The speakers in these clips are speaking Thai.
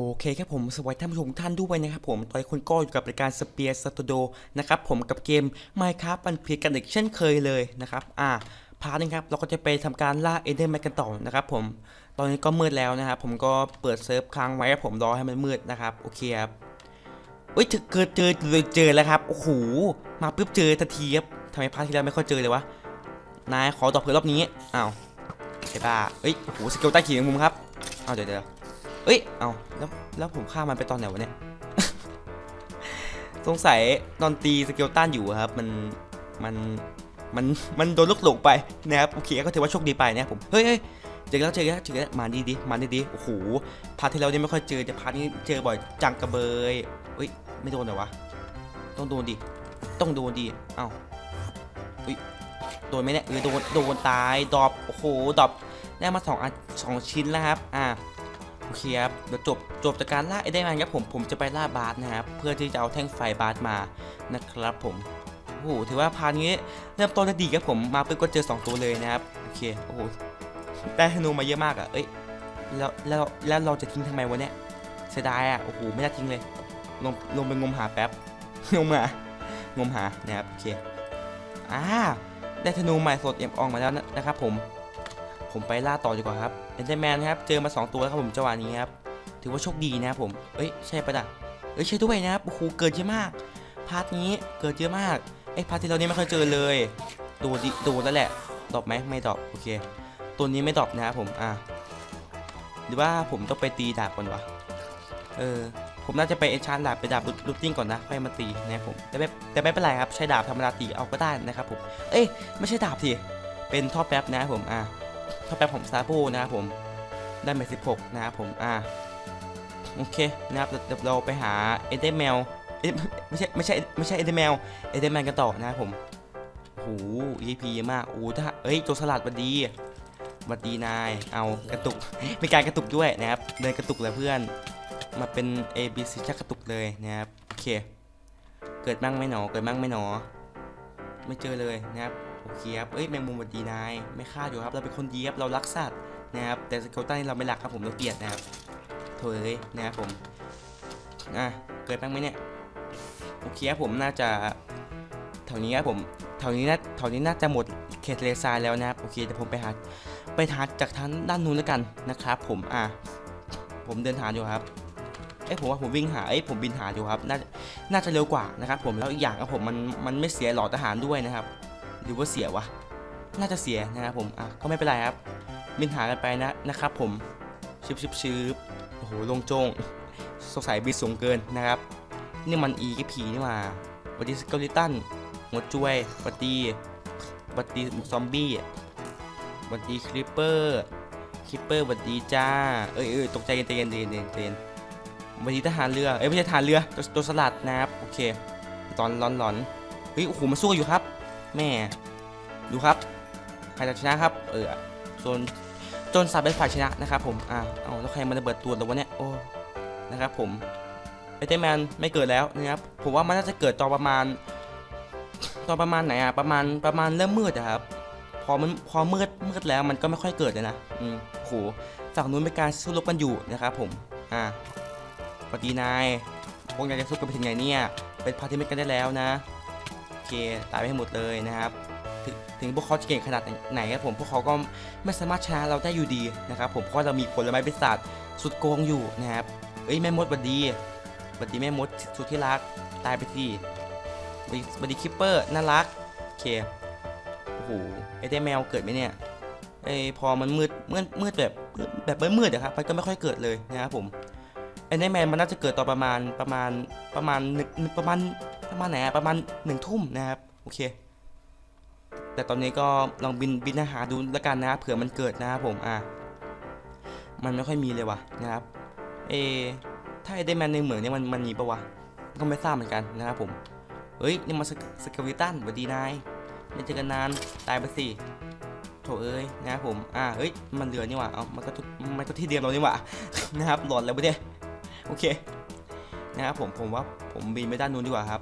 โอเคครับผมสวัสดีท่านผู้ชมท่านด้วยนะครับผมตอนนี้คุณก็อยู่กับรายการสเปียร์สตูดิโอนะครับผมกับเกม Minecraft มันเพียกันอีกเช่นเคยเลยนะครับอ่าพาร์ทนึงครับเราก็จะไปทำการล่าเอเดนแมกกันต่อนะครับผมตอนนี้ก็มืดแล้วนะครับผมก็เปิดเซิร์ฟค้างไว้ครับผมรอให้มันมืดนะครับโอเคครับเอ้ยเกิดเจอเจอเจอแล้วครับโอ้โหมาปุ๊บเจอทันทีครับทำไมพาร์ทที่แล้วไม่ค่อยเจอเลยวะนายขอตอบเผื่อรอบนี้อ้าวไอ้บ้าเอ้ยโอ้โหสเกลใต้ขีดมุมครับเอาเดี๋ยวเดี๋ยว เอ้ย เอาแล้วแล้วผมฆ่ามันไปตอนไหนวะเนี่ย สงสัยตอนตีสเกลตันอยู่ครับ มัน มัน มัน มันโดนลูกหลงไปนะครับ โอเคก็ถือว่าโชคดีไปนะผม เฮ้ยเจอแล้วเจอแล้วเจอแล้วมาดีดีมาดีดีโอ้โห พาร์ทที่แล้วเนี่ยไม่ค่อยเจอแต่พาร์ทนี้เจอบ่อยจังกระเบยเฮ้ย ไม่โดนเหรอวะ ต้องโดนดิ ต้องโดนดิ เอ้าเฮ้ย โดนไหมเนี่ยเออโดน โดนตายดรอปโอ้โหดรอปได้มาสองอันสองชิ้นแล้วครับ อ่า อเคครับเดี๋ยวจบจบจากการล่าไอ้ได้มาครับผมผมจะไปล่าบาสนะครับเพื่อที่จะเอาแท่งไฟบาสมานะครับผมโอ้โหถือว่าพาร์ทนี้เริ่มต้นได้ดีครับผมมาปุ๊บก็เจอ 2 ตัวเลยนะครับโอเคโอ้โหได้ธนูมาเยอะมากอะ่ะเอ้ยแล้วแล้วแล้วเราจะทิ้งทำไมวะเนี่ยเสียดายอะ่ะโอ้โหไม่น่าทิ้งเลยลงลงไปงมหาแป๊บงมหางมหานะครับโอเคอ่าได้ธนูใหม่สดเอ็มอองมาแล้วนะครับผม ผมไปล่าต่อดีกว่าครับเอนเดอร์แมนครับเจอมา 2 ตัวแล้วครับผมจังหวะนี้ครับถือว่าโชคดีนะครับผมเอ้ยใช่ปะด่ะเอ้ยใช่ด้วยนะครับโอ้โหเกิดเยอะมาก พาร์ทนี้เกิดเยอะมากไอ้พาร์ทที่เราเนี่ยไม่เคยเจอเลยโดนดิโดนแล้วแหละดอปไหมไม่ดอปโอเค ตัวนี้ไม่ดอปนะครับผมอะหรือว่าผมต้องไปตีดาบก่อนวะเออผมน่าจะไปเอชานดาบไปดาบรูทติ้งก่อนนะค่อยมาตีนะครับผมแต่ไม่แต่ไม่เป็นไรครับใช้ดาบธรรมดาตีเอาก็ได้นะครับผมเอ้ยไม่ใช่ดาบทีเป็นท่อแป๊บนะครับผมอะ ถ้าแป๊บผมซาโบนะครับผมได้มา16 นะครับผม อ่า โอเคนะครับเดี๋ยวเราไปหาเอเดแมวไม่ใช่ไม่ใช่ไม่ใช่เอเดแมวเอเดแมนกันต่อนะครับผมโอ้โห EP เยอะมากโอ้ถ้าเอ้ยโจสลัดวันดีวันดีนาย เอากระตุกมีการกระตุกด้วยนะครับ เดินกระตุกเลยเพื่อน มาเป็น A B C ชักกระตุกเลยนะครับ โอเค เกิดมั่งไม่หนอ เกิดมั่งไม่หนอ ไม่เจอเลยนะครับ โอเคครับเอ้ยแมงมุมวัดีนายไม่ฆ่าอยู่ครับเราเป็นคนดีครับเรารักสัตว์นะครับแต่สเกลตันนี่เราไม่รักครับผมเราเกลียดนะครับโถเอ้ยนะครับผมอะเกิดบ้างไหมเนี่ยโอเคครับผมน่าจะแถวนี้ครับผมแถวนี้น่าแถวนี้น่าจะหมดเขตเลทรายแล้วนะครับโอเคเดี๋ยวผมไปหาไปหาจากทางด้านนู้นแล้วกันนะครับ ผมอะผมเดินหาอยู่ครับเอ้ผมว่าผมวิ่งหาเอ้ผมบินหาอยู่ครับน่าน่าจะเร็วกว่านะครับ ผมแล้วอีกอย่างครับผมมันมันไม่เสียหลอดทหารด้วยนะครับ หรือว่าเสียวะ น่าจะเสียนะครับผม อะ ก็ไม่เป็นไรครับ บินหากันไปนะนะครับผม ชิบชิบชิบโอ้โห ลงโจง สงสัยบินสูงเกินนะครับ นี่มันอีกผีนี่มาบัดดีสเกลิตันหัวจุ้ยบัดดีบัดดีซอมบี้บัดดีคริปเปอร์คริปเปอร์บัดดีจ้า เอ้ยเอ้ยตกใจกันเย็นเย็นเย็นเย็นบัดดีทหารเรือ เอ้ยไม่ใช่ทหารเรือตัวตัวสลัดนะครับ โอเค ตอนร้อนร้อนเฮ้ย โอ้โห มาสู้อยู่ครับ แม่ ดูครับใครจะชนะครับ เออจนจนสับเป็นฝ่ายชนะนะครับผมอ่าเอาแล้วใครมันระเบิดตัวแล้ววะเนี่ยโอ้นะครับผมไอเทมแมนไม่เกิดแล้วนะครับผมว่ามันน่าจะเกิดตอนประมาณตอนประมาณไหนอะประมาณประมาณเริ่มมืดอะครับพอมันพอมืดมืดแล้วมันก็ไม่ค่อยเกิดเลยนะอืมโหฝั่งนู้นเป็นการสู้รบกันอยู่นะครับผมอ่าสวัสดีนายพวกนายจะสู้กันไปถึงไหนเนี่ยเป็นพาร์ตี้เมกันได้แล้วนะ เคตายไปให้หมดเลยนะครับถึงถึงพวกเขาจะเก่งขนาดไหนครับผมพวกเขาก็ไม่สามารถชนะเราได้อยู่ดีนะครับผมเพราะเรามีผลไม้ปีศาจสุดโกงอยู่นะครับเอ้ยแม่มดบัดดีบัดดีแม่มดสุดที่รักตายไปทีบัดดีคิปเปอร์น่ารักโอเคโอ้โหไอ้ได้แมวเกิดไหมเนี่ยไอ้พอมันมืดมืดมืดแบบแบบมืดๆอะครับมันก็ไม่ค่อยเกิดเลยนะครับผมไอ้ได้แมนมันน่าจะเกิดตอนประมาณประมาณประมาณหนึ่งประมาณ ประมาณไหนประมาณหนึ่งทุ่มนะครับโอเค แต่ตอนนี้ก็ลองบินบินหาดูแล้วกันนะเผื่อมันเกิดนะครับผมอะมันไม่ค่อยมีเลยว่ะนะครับเอถ้าไอเดนแมนในเหมืองเนี่ยมันมันมีปะวะก็ไม่ทราบเหมือนกันนะครับผมเฮ้ยนี่มันสกวิตันสวัสดีนายไม่เจอกันนานตายไปสิโถเอ้ยนะครับผมอะเฮ้ยมันเดือนี่ว่ะเอามันก็มันก็ที่เดียวเรานี่ว่ะนะครับหลอนแล้วไม่ได้โอเคนะครับผมผมว่าผมบินไปด้านนู้นดีกว่าครับ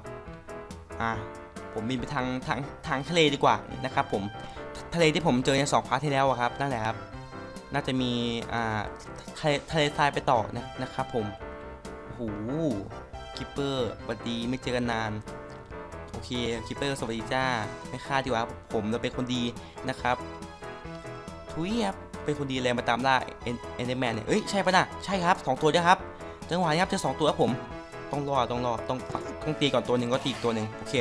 อะผมบินไปทางทางทางทะเลดีกว่านะครับผมทะเลที่ผมเจอในสองพาร์ทที่แล้วอะครับนั่นแหละครับ น่าจะมีอ่าทะเลทะเลทรายไปต่อนะนะครับผมโหคิปเปอร์สวัสดีไม่เจอกันนานโอเคคิปเปอร์สวัสดีจ้าไม่ฆ่าดีกว่าผมเราเป็นคนดีนะครับทุยครับเป็นคนดีเลยมาตามล่าเอ็นเอ็นเดอร์แมนเนี่ยเอ้ยใช่ปะนะใช่ครับสองตัวด้วยครับจังหวะนี้ครับเจอสองตัวครับผม ต้องรอต้องรอต้องปักต้องตีก่อนตัวหนึ่งก็ตีอีกตัวหนึ่งโอเค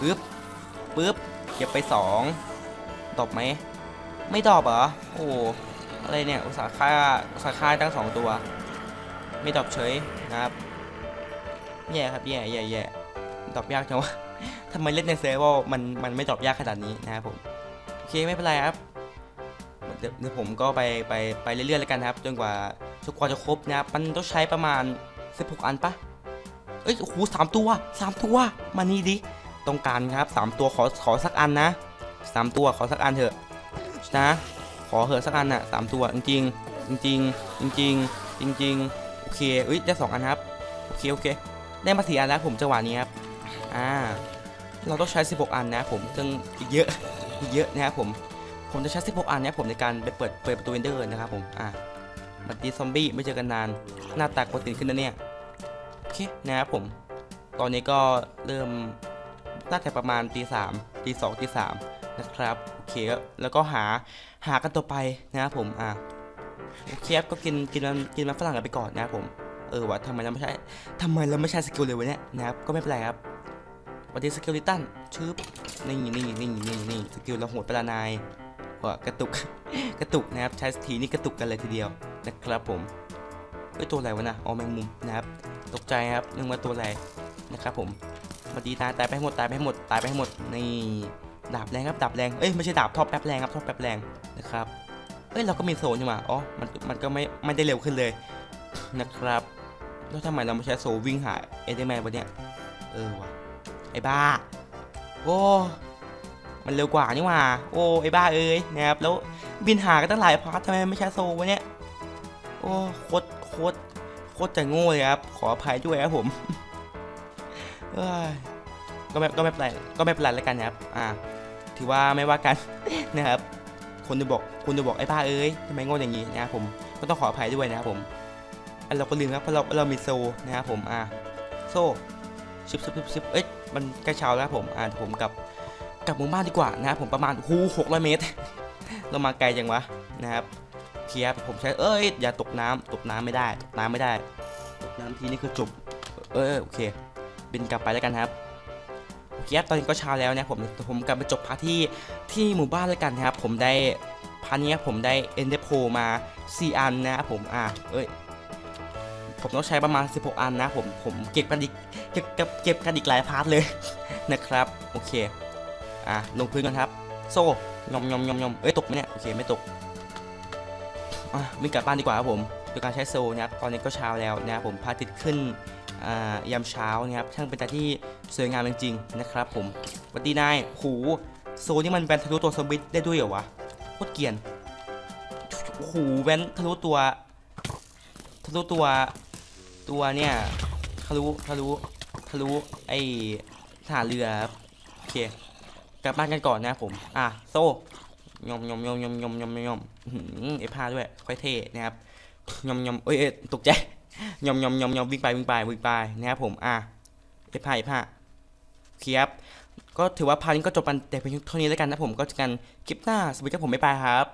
ปึ๊บปึ๊บเก็บไปสองดอปไหมไม่ดอปเหรอโอ้โหอะไรเนี่ยอุตสาห์ฆ่าอุตสาห์ฆ่าตั้งสองตัว ไม่ดอปเฉยนะครับแย่ครับแย่แย่แย่ดอปยากจังวะทำไมเล่นในเซิร์ฟเวอร์มันมันไม่ดอปยากขนาดนี้นะครับผมโอเคไม่เป็นไรครับเดี๋ยวผมก็ไปไปไปเรื่อยๆแล้วกันครับ จนกว่าทุกคนจะครบนะครับ มันต้องใช้ประมาณ 16 อันปะ เอ้ยโอ้โหสามตัวสามตัวมานี่ดิต้องการครับสามตัวขอขอสักอันนะสามตัวขอสักอันเถอะนะขอเหอะสักอันน่ะสามตัวจริงๆจริงจริงจริงโอเคเอ้ยได้สองอันครับโอเคโอเคได้มาสี่อันแล้วผมจังหวะนี้ครับอ่าเราต้องใช้ 16 อันนะผมซึ่งอีกเยอะอีกเยอะนะครับผมผมจะใช้ 16 อันนี้ผมในการไปเปิดเปิดประตูเอนเดอร์นะครับผม อ่าบัดดี้ซอมบี้ไม่เจอกันนาน หน้าตากดตินขึ้นนะเนี่ย เคนะครับผม ตอนนี้ก็เริ่มน่าจะประมาณตีสามตีสองตีสามนะครับโอเคแล้วก็หาหากันต่อไปนะครับผมอ่าโอเคครับก็กินกินมันกินมันฝรั่งกันไปก่อนนะครับผมเออวะทำไมเราไม่ใช่ทำไมเราไม่ใช่สกิลเลยวะเนี่ยนะครับก็ไม่เป็นไรครับวันนี้สกิลลิตันชืบนี่นี่นี่นี่นี่สกิลเราโหดประนายว่ากระตุกกระตุกนะครับใช้ทีนี่กระตุกกันเลยทีเดียวนะครับผมเอ้ยตัวอะไรวะนะอ๋อแมงมุมนะครับ ตกใจครับนึกว่าตัวอะไรนะครับผมสวัดีตายตายไปหมดตายไปหมดตายไปหมดนี่ดาบแรงครับดาบแรงเอ้ยไม่ใช่ดาบท็อปแป๊บแรงครับท็อปแป๊บแรงนะครับเอ้ยเราก็มีโซนใช่ไหมอ๋อมันมันก็ไม่ไม่ได้เร็วขึ้นเลยนะครับแล้วทำไมเราไม่ใช้โซวิ่งหาเอเดแมนวะเนี่ยเออวะไอ้บ้าโอ้มันเร็วกว่านี่ว่าโอ้ไอ้บ้าเอ้ยนะครับแล้วบินหากันตั้งหลายพาร์ททำไมไม่ใช้โซวะเนี่ยโอ้โคตรโคตร คตรจะโง่เลยครับ ขออภัยด้วยครับผมก็ไม่ก็ไม่เป็นไรก็ไม่เป็นไรแล้วกันนะครับ อ่า ถือว่าไม่ว่ากันนะครับ คนจะบอกคุณจะบอกไอ้บ้าเอ้ยทำไมโง่อย่างนี้นะครับผม ก็ต้องขออภัยด้วยนะครับผมอันเราก็ลืมครับเพราะเราเรามีโซนะครับผม อ่า โซ่ชิบชิบชิบชิบเอ้ยมันใกล้เช้าแล้วครับผม อ่าผมกลับกลับหมู่บ้านดีกว่านะครับผมประมาณหูหกร้อยเมตร เรามาไกลจังวะนะครับ เคลียร์ผมใช้เอ้ยอย่าตกน้ำตกน้ำไม่ได้ ตกน้ำไม่ได้ ตกน้ำทีนี่คือจบเออโอเค บินกลับไปแล้วกันครับโอเคครับตอนนี้ก็เช้าแล้วนะผมผมกลับไปจบพาร์ทที่ที่หมู่บ้านแล้วกันนะครับ ผมได้พาร์ทนี้ผมได้เอ็นเดโพมา 4 อันนะผมอ่าเอ้ยผมต้องใช้ประมาณ 16 อันนะผมผมเก็บกันอีกเก็บเก็บเก็บกันอีกหลายพาร์ทเลยนะครับโอเคอะลงพื้นกันครับ โซ่ยอมยอมยอมยอมเอ้ยตกไหมเนี่ยโอเคไม่ตก อะวิ่งกลับบ้านดีกว่าครับผมโดยการใช้โซ่นะครับตอนนี้ก็เช้าแล้วนะครับผมพระอาทิตย์ขึ้นยามเช้านะครับช่างเป็นตาที่สวยงามจริงๆนะครับ ผมวัสดีนายโหโซ่นี่มันแวนทะลุตัวซอมบี้ได้ด้วยเหรอวะโคตรเกียนโอ้โหแวนทะลุตัวทะลุตัวตัวเนี่ยทะลุทะลุทะลุไอทหารเรือครับโอเคกลับบ้านกันก่อนนะผม อะโซ่ ยมยมยมยมยมยมยอมอื้อหือไอผ้าด้วย ค่อยเท่นะครับยมยมเอ้ยตกใจยมยมยมยมวิ่งไปวิ่งไปวิ่งไปนะครับผมอะเอผ้าเอผ้าเคครับก็ถือว่าพาร์ทนี้ก็จบกันแต่เพียงเท่านี้แล้วกันนะผมก็จะกันคลิปหน้าสวัสดีครับผมไม่ไปครับ